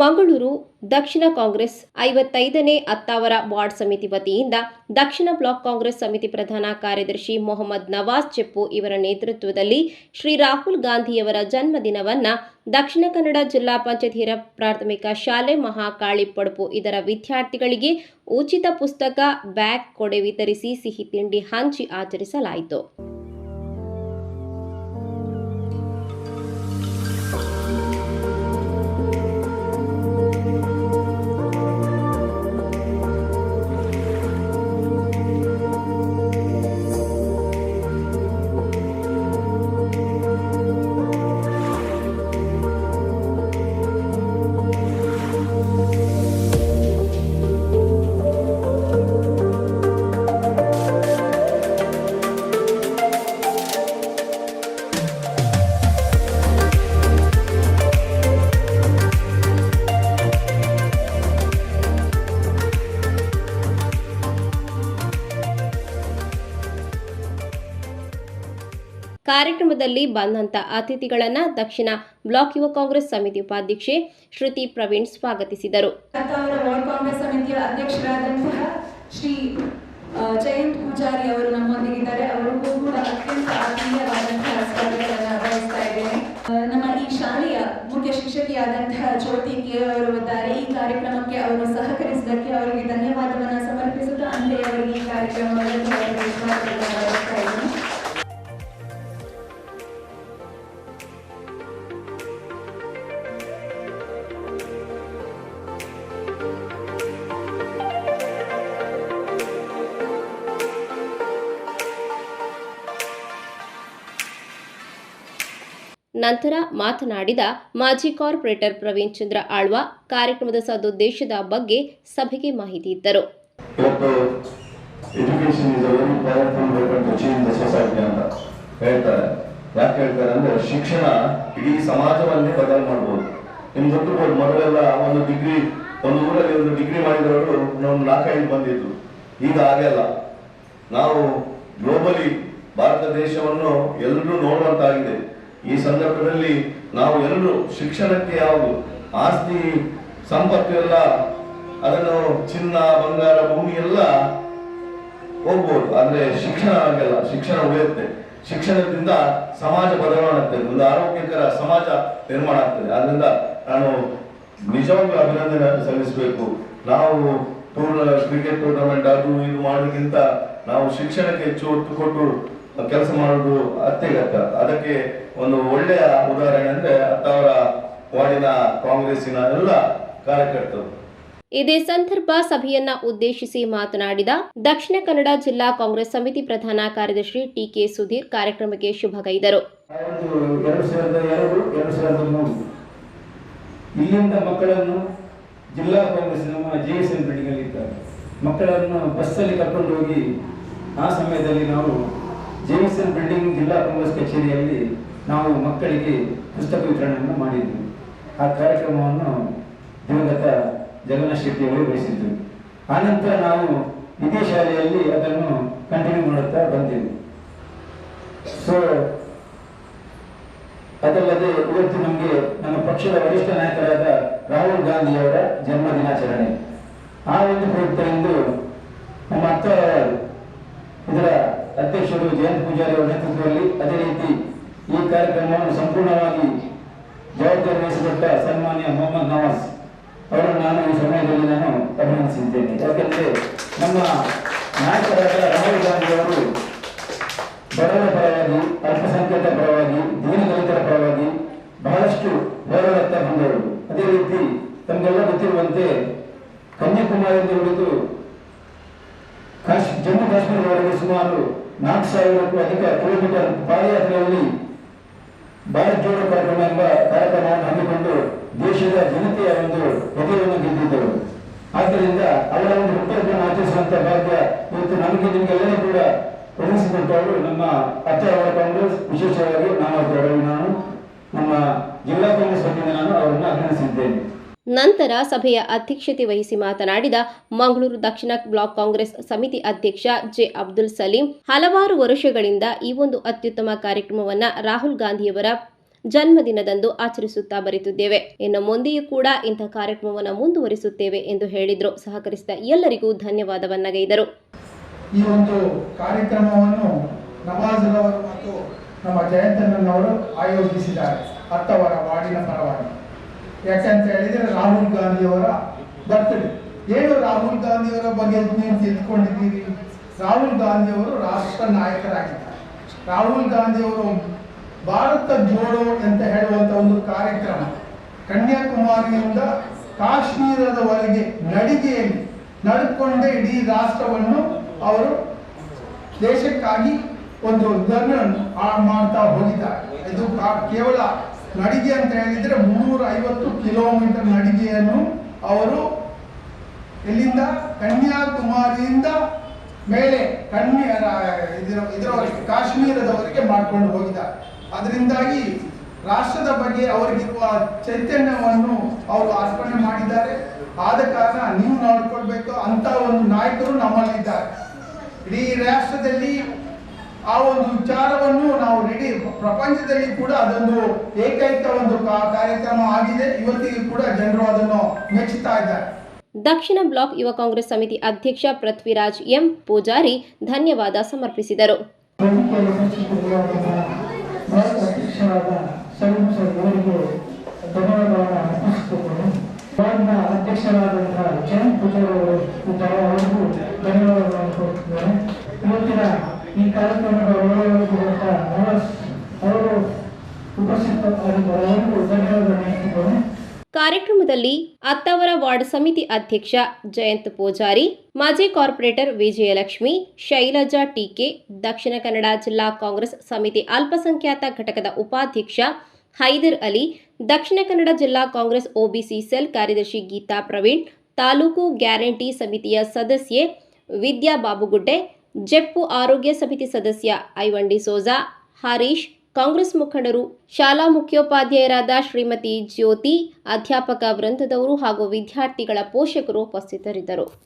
ಮಂಗಳೂರು, ದಕ್ಷಿಣ Congress ಐವತ್ತೈದನೇ Attavar ward ಸಮಿತಿ ವತಿಯಿಂದ ದಕ್ಷಿಣ block Congress ಸಮಿತಿ ಪ್ರಧಾನ ಕಾರ್ಯದರ್ಶಿ ಮೊಹಮ್ಮದ್ ನವಾಜ್ ಚೆಪ್ಪು ಇವರ ನೇತೃತ್ವದಲ್ಲಿ ಶ್ರೀ ರಾಹುಲ್ ಗಾಂಧಿಯವರ ಜನ್ಮದಿನವನ್ನ ದಕ್ಷಿಣ ಕನ್ನಡ ಜಿಲ್ಲಾ ಪಂಚಾಯತ್ ಹಿರಿಯ ಪ್ರಾಥಮಿಕ ಶಾಲೆ ಮಹಾಕಾಳಿ ಪಡುಪು ಇದರ ವಿದ್ಯಾರ್ಥಿಗಳಿಗೆ ಉಚಿತ ಪುಸ್ತಕ, ಬ್ಯಾಗ್, ಕೊಡೆ ವಿತರಿಸಿ ಸಿಹಿ ತಿಂಡಿ ಹಂಚಿ ಆಚರಿಸಲಾಯಿತು. ಕಾರ್ಯಕ್ರಮದಲ್ಲಿ ಬಂದಂತ ಅತಿಥಿಗಳನ್ನು ದಕ್ಷಿಣ ಬ್ಲಾಕ್ ಯುವ ಕಾಂಗ್ರೆಸ್ ಸಮಿತಿ ಉಪಾಧ್ಯಕ್ಷೆ ಶ್ರುತಿ ಪ್ರವೀಣ್ ಸ್ವಾಗತಿಸಿದರು. ಸಮಿತಿಯ ಅಧ್ಯಕ್ಷರಾದಂತಹ ಶ್ರೀ ಜಯಂತ್ ಪೂಜಾರಿ ಅವರು ನಮ್ಮೊಂದಿಗಿದ್ದಾರೆ. ಅವರಿಗೂ ಕೂಡ ಅತ್ಯಂತ ಆತ್ಮೀಯವಾದಂತಹ ಸ್ವಾಗತವನ್ನು ಬಯಸ್ತಾ ಇದ್ದೇನೆ ನಮ್ಮ ಈ ಶಾಲೆಯ ಮುಖ್ಯ ಶಿಕ್ಷಕಿಯಾದಂತಹ ಜ್ಯೋತಿ ಕೆ ಅವರು ಇದ್ದಾರೆ. ಈ ಕಾರ್ಯಕ್ರಮಕ್ಕೆ ಅವರು ಸಹಕರಿಸಿದ್ದಕ್ಕೆ ಅವರಿಗೆ ಧನ್ಯವಾದವನ್ನು ಸಮರ್ಪಿಸುತ್ತಾ ಅಂದೇ ಅವರಿಗೆ ಈ ಕಾರ್ಯಕ್ರಮವನ್ನು ನಂತರ ಮಾತನಾಡಿದ ಮಾಜಿ ಕಾರ್ಪೊರೇಟರ್ ಪ್ರವೀಣ್ ಚಂದ್ರ ಆಳ್ವ ಕಾರ್ಯಕ್ರಮದ ಸದುದ್ದೇಶದ ಬಗ್ಗೆ ಸಭೆಗೆ ಮಾಹಿತಿ ಇದ್ದರು. ಯಾಕೆ ಹೇಳ್ತಾರೆ ಅಂದ್ರೆ ಶಿಕ್ಷಣ ಇಡೀ ಸಮಾಜವನ್ನೇ ಬದಲು ಮಾಡ್ಬೋದು. ನಿಮ್ ಗೊತ್ತಿರ್ಬೋದು ಮೊದಲೆಲ್ಲ ಒಂದು ಡಿಗ್ರಿ ಒಂದು ಊರಲ್ಲಿ ಒಂದು ಡಿಗ್ರಿ ಮಾಡಿದವರು ನಮ್ಮ ನಾಲ್ಕೈದು ಬಂದಿದ್ರು. ಈಗ ಆಗಲ್ಲ ನಾವು ಗ್ಲೋಬಲಿ ಭಾರತ ದೇಶವನ್ನು ಎಲ್ಲರೂ ನೋಡುವಂತಾಗಿದೆ. ಈ ಸಂದರ್ಭದಲ್ಲಿ ನಾವು ಎಲ್ಲರೂ ಶಿಕ್ಷಣಕ್ಕೆ ಯಾವುದು ಆಸ್ತಿ, ಸಂಪತ್ತು ಎಲ್ಲ, ಅದನ್ನು ಚಿನ್ನ, ಬಂಗಾರ, ಭೂಮಿ ಎಲ್ಲ ಹೋಗ್ಬೋದು. ಆದ್ರೆ ಶಿಕ್ಷಣ ಆಗಲ್ಲ ಶಿಕ್ಷಣ ಉಳಿಯುತ್ತೆ. ಶಿಕ್ಷಣದಿಂದ ಸಮಾಜ ಬದಲಾವಣೆ ಆಗ್ತದೆ ಒಂದು ಆರೋಗ್ಯಕರ ಸಮಾಜ ನಿರ್ಮಾಣ ಆಗ್ತದೆ. ಆದ್ರಿಂದ ನಾನು ನಿಜವಾಗ್ಲೂ ಅಭಿನಂದನೆ ಸಲ್ಲಿಸಬೇಕು. ನಾವು ಟೂರ್ನ ಕ್ರಿಕೆಟ್ ಟೂರ್ನಮೆಂಟ್ ಅದು ಇದು ಮಾಡೋದಕ್ಕಿಂತ ನಾವು ಶಿಕ್ಷಣಕ್ಕೆ ಹೆಚ್ಚು ಒತ್ತು ಕೊಟ್ಟು ಕೆಲಸ ಮಾಡುವುದು ಅತ್ಯಗತ್ಯ ಅದಕ್ಕೆ ಒಂದು ಒಳ್ಳೆಯ ಉದಾಹರಣೆ ಅಂದ್ರೆ ಅವರ ವಾರ್ಡಿನ ಕಾಂಗ್ರೆಸ್ಸಿನ ಎಲ್ಲ ಕಾರ್ಯಕರ್ತರು. ಇದೇ ಸಂದರ್ಭ ಸಭೆಯನ್ನ ಉದ್ದೇಶಿಸಿ ಮಾತನಾಡಿದ ದಕ್ಷಿಣ ಕನ್ನಡ ಜಿಲ್ಲಾ ಕಾಂಗ್ರೆಸ್ ಸಮಿತಿ ಪ್ರಧಾನ ಕಾರ್ಯದರ್ಶಿ ಟಿಕೆ ಸುಧೀರ್ ಕಾರ್ಯಕ್ರಮಕ್ಕೆ ಶುಭ ಕೈದರು ಇಲ್ಲಿಂದ ಮಕ್ಕಳನ್ನು ಜಿಲ್ಲಾ ಕಾಂಗ್ರೆಸ್ ನಮ್ಮ ಜೆ ಎಸ್ ಬಿಲ್ಡಿಂಗ್ ಅಲ್ಲಿ ಇದ್ದಾರೆ ಮಕ್ಕಳನ್ನು ಬಸ್ಸಲ್ಲಿ ಕರ್ಕೊಂಡು ಹೋಗಿ ಆ ಸಮಯದಲ್ಲಿ ನಾವು ಜೆ ಎಸ್ ಎನ್ ಬಿಲ್ಡಿಂಗ್ ಜಿಲ್ಲಾ ಕಾಂಗ್ರೆಸ್ ಕಚೇರಿಯಲ್ಲಿ ನಾವು ಮಕ್ಕಳಿಗೆ ಪುಸ್ತಕ ವಿತರಣೆಯನ್ನು ಮಾಡಿದ್ವಿ. ಆ ಕಾರ್ಯಕ್ರಮವನ್ನು ದಿವಂಗತ ಜಗನ್ನ ಶೆಟ್ಟಿಯವರು ವಹಿಸಿದ್ರು. ಆನಂತರ ನಾವು ಇದೇ ಶಾಲೆಯಲ್ಲಿ ಅದನ್ನು ಕಂಟಿನ್ಯೂ ಮಾಡುತ್ತಾ ಬಂದೆವು ಸೊ ಅದಲ್ಲದೆ ಇವತ್ತು ನಮಗೆ ನಮ್ಮ ಪಕ್ಷದ ವರಿಷ್ಠ ನಾಯಕರಾದ ರಾಹುಲ್ ಗಾಂಧಿ ಅವರ ಜನ್ಮ ದಿನಾಚರಣೆ. ಆ ಒಂದು ಪ್ರಯುಕ್ತ ಎಂದು ನಮ್ಮ ಅತ್ತ ಇದರ ಅಧ್ಯಕ್ಷರು ಜಯಂತ್ ಪೂಜಾರಿ ಅವರ ನೇತೃತ್ವದಲ್ಲಿ ಅದೇ ರೀತಿ ಈ ಕಾರ್ಯಕ್ರಮವನ್ನು ಸಂಪೂರ್ಣವಾಗಿ ಜವಾಬ್ದಾರಿ ವಹಿಸಿಕೊಟ್ಟ ಸನ್ಮಾನ್ಯ ಮೊಹಮ್ಮದ್ ನವಾಜ್ ಅವರನ್ನು ನಾನು ಈ ಸಮಯದಲ್ಲಿ ನಾನು ಅಭಿನಂದಿಸಿದ್ದೇನೆ. ಯಾಕೆಂದರೆ ನಮ್ಮ ನಾಯಕರಾದ ರಾಹುಲ್ ಗಾಂಧಿ ಅವರು ಬಡವರ ಪರವಾಗಿ, ಅಲ್ಪಸಂಖ್ಯಾತರ ಪರವಾಗಿ ದೀನದಲಿತರ ಪರವಾಗಿ ಬಹಳಷ್ಟು ಹೋರಾಡುತ್ತ ಬಂದವರು ಅದೇ ರೀತಿ ತಮಗೆಲ್ಲ ಗೊತ್ತಿರುವಂತೆ ಕನ್ಯಾಕುಮಾರಿಯಿಂದ ಹಿಡಿದು ಜಮ್ಮು ಕಾಶ್ಮೀರದವರೆಗೆ ಸುಮಾರು ನಾಲ್ಕು ಸಾವಿರಕ್ಕೂ ಅಧಿಕ ಕಿಲೋಮೀಟರ್ ಪಾದಯಾತ್ರೆಯಲ್ಲಿ ಭಾರತ್ ಜೋಡೋ ಕಾರ್ಯಕ್ರಮ ಎಂಬ ಕಾರ್ಯಕ್ರಮವನ್ನು ಹಮ್ಮಿಕೊಂಡು ದೇಶದ ಜನತೆಯ ಒಂದು ಹೃದಯವನ್ನು ಗೆದ್ದಿದ್ದರು. ಆದ್ದರಿಂದ ಅವರ ಒಂದು ಹುಟ್ಟುಹಬ್ಬವನ್ನು ಆಚರಿಸುವಂತ ಭಾಗ್ಯ ಇವತ್ತು ನಮಗೆ ನಿಮಗೆಲ್ಲರೂ ಕೂಡ ಒದಗಿಸಿಕೊಟ್ಟವರು ನಮ್ಮ ಅತ್ತರವರ ಕಾಂಗ್ರೆಸ್, ವಿಶೇಷವಾಗಿ ನಾಮಕರವಾಗಿ ನಾನು ನಮ್ಮ ಜಿಲ್ಲಾ ಕಾಂಗ್ರೆಸ್ ವತಿಯಿಂದ ನಾನು ಅವರನ್ನು ಅಭಿನಂದಿಸಿದ್ದೇನೆ. ನಂತರ ಸಭೆಯ ಅಧ್ಯಕ್ಷತೆ ವಹಿಸಿ ಮಾತನಾಡಿದ ಮಂಗಳೂರು ದಕ್ಷಿಣ ಬ್ಲಾಕ್ ಕಾಂಗ್ರೆಸ್ ಸಮಿತಿ ಅಧ್ಯಕ್ಷ ಜೆ ಅಬ್ದುಲ್ ಸಲೀಂ, ಹಲವಾರು ವರ್ಷಗಳಿಂದ ಈ ಒಂದು ಅತ್ಯುತ್ತಮ ಕಾರ್ಯಕ್ರಮವನ್ನ ರಾಹುಲ್ ಗಾಂಧಿಯವರ ಜನ್ಮದಿನದಂದು ಆಚರಿಸುತ್ತಾ ಬರುತ್ತಿದ್ದೇವೆ. ಇನ್ನು ಮುಂದೆಯೂ ಕೂಡ ಇಂಥ ಕಾರ್ಯಕ್ರಮವನ್ನು ಮುಂದುವರಿಸುತ್ತೇವೆ ಎಂದು ಹೇಳಿದರು. ಸಹಕರಿಸಿದ ಎಲ್ಲರಿಗೂ ಧನ್ಯವಾದವನ್ನಗೈದರು ಈ ಒಂದು ಕಾರ್ಯಕ್ರಮವನ್ನು ಮತ್ತು ನಮ್ಮ ಆಯೋಜಿಸಿದ್ದಾರೆ. ಅತ್ತವರ ವಾರ್ಡಿನ ಪರವಾಗಿ. ಯಾಕಂತ ಹೇಳಿದರೆ ರಾಹುಲ್ ಗಾಂಧಿಯವರ ಬರ್ತಡೆ ಏನು ರಾಹುಲ್ ಗಾಂಧಿಯವರ ಬಗ್ಗೆ ನೀವು ತಿಳ್ಕೊಂಡಿದ್ದೀರಿ? ರಾಹುಲ್ ಗಾಂಧಿಯವರು ರಾಷ್ಟ್ರ ನಾಯಕರಾಗಿದ್ದಾರೆ. ರಾಹುಲ್ ಗಾಂಧಿಯವರು ಭಾರತ ಜೋಡೋ ಅಂತ ಹೇಳುವಂತ ಒಂದು ಕಾರ್ಯಕ್ರಮ ಕನ್ಯಾಕುಮಾರಿಯಿಂದ ಕಾಶ್ಮೀರದವರೆಗೆ ನಡಿಗೆಯಲ್ಲಿ ನಡ್ಕೊಂಡೇ ಇಡೀ ರಾಷ್ಟ್ರವನ್ನು ಅವರು ದೇಶಕ್ಕಾಗಿ ಒಂದು ಧರ್ಮ ಮಾಡ್ತಾ ಹೋಗಿದ್ದಾರೆ. ಇದು ಕೇವಲ ನಡಿಗೆ ಅಂತ ಹೇಳಿದ್ರೆ ಮುನ್ನೂರ ಐವತ್ತು ಕಿಲೋಮೀಟರ್ ನಡಿಗೆಯನ್ನು ಅವರು ಇಲ್ಲಿಂದ ಕನ್ಯಾಕುಮಾರಿಯಿಂದ ಮೇಲೆ ಕನ್ಯಾ ಇದರ, ಇದರವರೆಗೆ, ಕಾಶ್ಮೀರದವರೆಗೆ ಮಾಡ್ಕೊಂಡು ಹೋಗಿದ್ದಾರೆ. ಅದರಿಂದಾಗಿ ರಾಷ್ಟ್ರದ ಬಗ್ಗೆ ಅವರಿಗಿರುವ ಚೈತನ್ಯವನ್ನು ಅವರು ಅರ್ಪಣೆ ಮಾಡಿದ್ದಾರೆ. ಆದ ಕಾರಣ ನೀವು ನೋಡ್ಕೊಳ್ಬೇಕು ಅಂತ ಒಂದು ನಾಯಕರು ನಮ್ಮಲ್ಲಿದ್ದಾರೆ. ಇಡೀ ರಾಷ್ಟ್ರದಲ್ಲಿ ಆ ಒಂದು ವಿಚಾರವನ್ನು ನಾವು ರೆಡಿ ಪ್ರಪಂಚದಲ್ಲಿ ಕೂಡ ಅದೊಂದು ಏಕೈಕ ಒಂದು ಕಾರ್ಯಕ್ರಮ ಆಗಿದೆ. ಇವತ್ತಿಗೂ ಕೂಡ ಜನರು ಅದನ್ನು ಮೆಚ್ಚುತ್ತಾ ಇದ್ದಾರೆ. ದಕ್ಷಿಣ ಬ್ಲಾಕ್ ಯುವ ಕಾಂಗ್ರೆಸ್ ಸಮಿತಿ ಅಧ್ಯಕ್ಷ ಪೃಥ್ವಿರಾಜ್ ಎಂ ಪೂಜಾರಿ ಧನ್ಯವಾದ ಸಮರ್ಪಿಸಿದರು. ಅಧ್ಯಕ್ಷರಾದಂತಹ ಪೂಜಾರಿ ಅವರು ಈ ಕಾರ್ಯಕ್ರಮದ ಕಾರ್ಯಕ್ರಮದಲ್ಲಿ ಅತ್ತವರ ವಾರ್ಡ್ ಸಮಿತಿ ಅಧ್ಯಕ್ಷ ಜಯಂತ್ ಪೂಜಾರಿ, ಮಾಜಿ ಕಾರ್ಪೊರೇಟರ್ ವಿಜಯಲಕ್ಷ್ಮಿ, ಶೈಲಜಾ ಟಿಕೆ ದಕ್ಷಿಣ ಕನ್ನಡ ಜಿಲ್ಲಾ ಕಾಂಗ್ರೆಸ್ ಸಮಿತಿ ಅಲ್ಪಸಂಖ್ಯಾತ ಘಟಕದ ಉಪಾಧ್ಯಕ್ಷ ಹೈದರ್ ಅಲಿ, ದಕ್ಷಿಣ ಕನ್ನಡ ಜಿಲ್ಲಾ ಕಾಂಗ್ರೆಸ್ ಒಬಿಸಿ ಸೆಲ್ ಕಾರ್ಯದರ್ಶಿ ಗೀತಾ ಪ್ರವೀಣ್, ತಾಲೂಕು ಗ್ಯಾರಂಟಿ ಸಮಿತಿಯ ಸದಸ್ಯೆ ವಿದ್ಯಾ ಬಾಬುಗುಡ್ಡೆ ಜೆಪ್ಪು ಆರೋಗ್ಯ ಸಮಿತಿ ಸದಸ್ಯ ಐವಂಡಿ ಸೋಜಾ, ಹರೀಶ್, ಕಾಂಗ್ರೆಸ್ ಮುಖಂಡರು, ಶಾಲಾ ಮುಖ್ಯೋಪಾಧ್ಯಾಯರಾದ ಶ್ರೀಮತಿ ಜ್ಯೋತಿ, ಅಧ್ಯಾಪಕ ವೃಂದದವರು ಹಾಗೂ ವಿದ್ಯಾರ್ಥಿಗಳ ಪೋಷಕರು ಉಪಸ್ಥಿತರಿದ್ದರು.